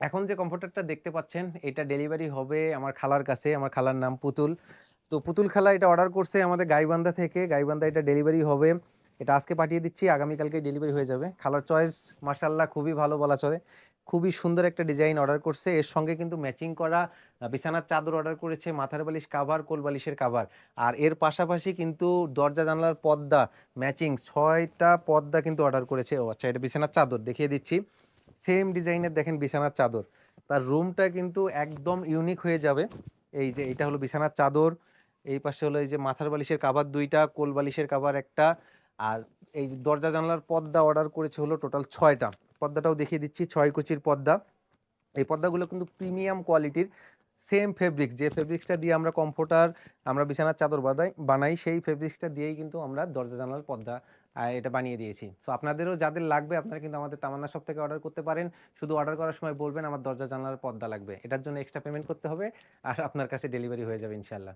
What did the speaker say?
এখন যে কমফোর্টারটা দেখতে পাচ্ছেন এটা ডেলিভারি হবে আমার খালার কাছে। আমার খালার নাম পুতুল। তো পুতুল খালা এটা অর্ডার করছে আমাদের গাইবান্ধা থেকে। গাইবান্ধা এটা ডেলিভারি হবে। এটা আজকে পাঠিয়ে দিচ্ছি, আগামীকালকেই ডেলিভারি হয়ে যাবে। খালার চয়েস মাশাআল্লাহ খুবই ভালো বলা চলে। খুবই সুন্দর একটা ডিজাইন অর্ডার করছে। এর সঙ্গে কিন্তু ম্যাচিং করা বিছানার চাদর অর্ডার করেছে, মাথার বালিশ কাভার, কোল বালিশের কাভার। আর এর পাশাপাশি কিন্তু দরজা জানালার পর্দা ম্যাচিং ৬ টা পর্দা কিন্তু অর্ডার করেছে। ও আচ্ছা এটা বিছানার চাদর দেখিয়ে দিচ্ছি। সেম ডিজাইনের দেখেন বিছানার চাদর। তার রুমটা কিন্তু একদম ইউনিক হয়ে যাবে। এই যে এটা হলো বিছানার চাদর। এই পাশে হলো এই যে মাথার বালিশের কাবার দুইটা, কোল বালিশের কাবার একটা, আর এই যে দরজা জানলার পর্দা অর্ডার করেছে হলো টোটাল ৬ টা। পর্দাটাও দেখিয়ে দিচ্ছি, ছয় কুচির পর্দা। এই পর্দাগুলো কিন্তু প্রিমিয়াম কোয়ালিটির সেম ফেব্রিক্স যে ফেব্রিক্সটা দিয়ে আমরা কমফোর্টার, আমরা বিছানার চাদর বাদাই বানাই সেই ফেব্রিক্সটা দিয়েই কিন্তু আমরা দরজা জানালার পর্দা এটা বানিয়ে দিয়েছি। সো আপনাদেরও যাদের লাগবে আপনারা কিন্তু আমাদের তামান্না শপ থেকে অর্ডার করতে পারেন। শুধু অর্ডার করার সময় বলবেন আমার দরজা জানালার পর্দা লাগবে। এটার জন্য এক্সট্রা পেমেন্ট করতে হবে। আর আপনার কাছে ডেলিভারি হয়ে যাবে ইনশাআল্লাহ।